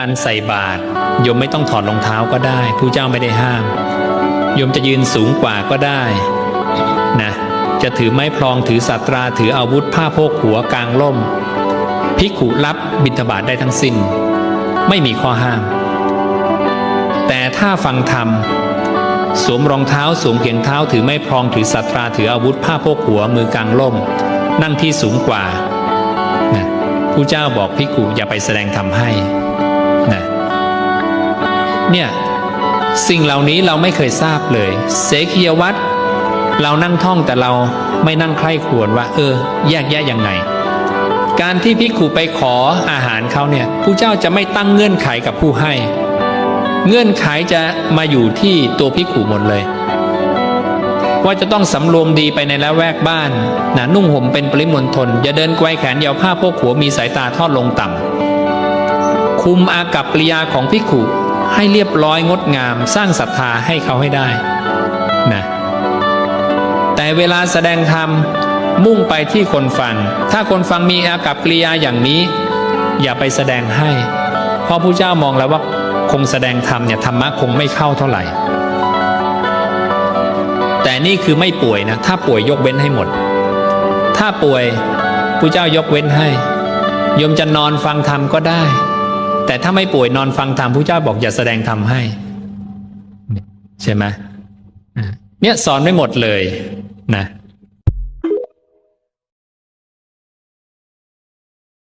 การใส่บาตรโยมไม่ต้องถอดรองเท้าก็ได้ผู้เจ้าไม่ได้ห้ามโยมจะยืนสูงกว่าก็ได้นะจะถือไม้พลองถือสัตราถืออาวุธผ้าโพกหัวกลางล่มภิกขุรับบิณฑบาตได้ทั้งสิ้น ไม่มีข้อห้าม แต่ถ้าฟังธรรมสวมรองเท้าสวมเกียงเท้าถือไม้พลองถือสัตราถืออาวุธผ้าโพกหัวมือกลางล่ม นั่งที่สูงกว่านะผู้เจ้าบอกภิกุอย่าไปแสดงธรรมให้ นะเนี่ยสิ่งเหล่านี้เราไม่เคยทราบเลย เสขียวัตรเรานั่งท่องแต่เราไม่นั่งใคร่ควญว่า เออ แยกแยะยังไง การที่ภิกขุไปขออาหารเขาเนี่ยผู้เจ้าจะไม่ตั้งเงื่อนไขกับผู้ให้ เงื่อนไขจะมาอยู่ที่ตัวภิกขุหมดเลย ว่าจะต้องสำรวมดีไปในละแวกบ้านนะนุ่งห่มเป็นปริมณฑลอย่าเดินไกวแขนยาวผ้าโพกหัวมีสายตาทอดลงต่ำ คุมอากับปริยาของภิขุให้เรียบร้อยงดงาม สร้างศรัทธาให้เขาให้ได้นะแต่เวลาแสดงธรรมมุ่งไปที่คนฟัง ถ้าคนฟังมีอากับปริยาอย่างนี้ อย่าไปแสดงให้ เพราะผู้เจ้ามองแล้วว่าคงแสดงธรรมเนี่ยธรรมะคงไม่เข้าเท่าไหร่ แต่นี่คือไม่ป่วยนะ ถ้าป่วยยกเว้นให้หมด ถ้าป่วยผู้เจ้ายกเว้นให้ ยมจะนอนฟังธรรมก็ได้ แต่ถ้าไม่ป่วยนอนฟังธรรมผู้เจ้าบอกอย่าแสดงธรรมให้ ใช่ไหมเนี่ยสอนไม่หมดเลยนะ